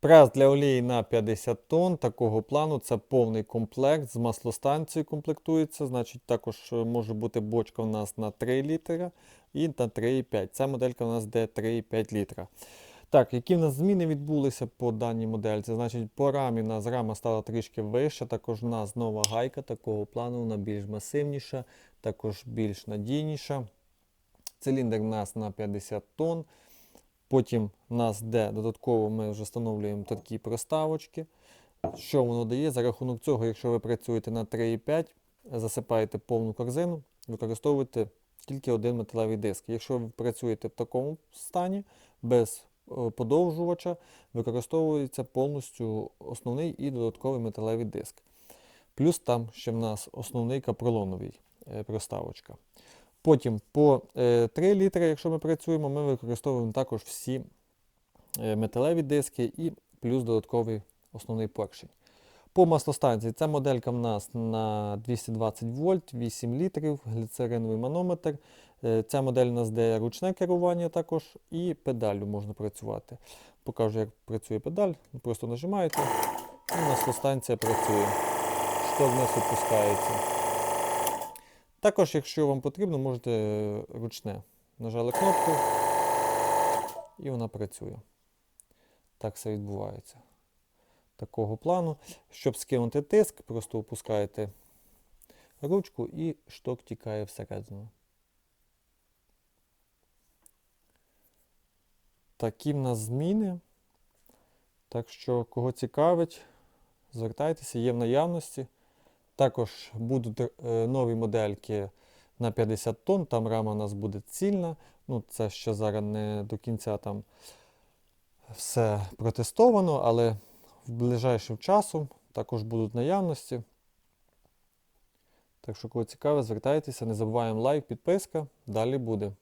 Прес для олії на 50 тонн такого плану це повний комплект з маслостанцією комплектується. Значить, також е, може бути бочка у нас на 3 літра і на 3,5. Ця моделька у нас де 3,5 літра. Так, які в нас зміни відбулися по даній модельці? Значить, по рамі у нас рама стала трішки вища, також у нас нова гайка такого плану, вона більш масивніша, також більш надійніша. Циліндр у нас на 50 тонн. Потім у нас де додатково ми вже встановлюємо такі проставочки. Що воно дає? За рахунок цього, якщо ви працюєте на 3,5, засипаєте повну корзину, використовуєте тільки один металевий диск. Якщо ви працюєте в такому стані, без е, подовжувача, використовується повністю основний і додатковий металевий диск. Плюс там ще в нас основний капролоновий е, проставочка. Потім по е, 3 літри, якщо ми працюємо, ми використовуємо також всі е, металеві диски і плюс додатковий основний поршень. По маслостанції ця моделька в нас на 220 вольт, 8 літрів, гліцериновий манометр. Е, Ця модель у нас де ручне керування також і педаллю можна працювати. Покажу, як працює педаль. Просто нажимаєте і маслостанція працює. Шток не опускається. Також, якщо вам потрібно, можете е, ручне. Нажали кнопку і вона працює. Так все відбувається. Такого плану. Щоб скинути тиск, просто опускаєте ручку і шток тікає всередину. Такі в нас зміни. Так що, кого цікавить, звертайтеся, є в наявності. Також будуть е, нові модельки на 50 тонн, там рама у нас буде цільна. Ну, це ще зараз не до кінця там все протестовано, але в ближайшим часом також будуть наявності. Так що, кого цікаве, звертайтеся, не забуваємо лайк, підписка. Далі буде.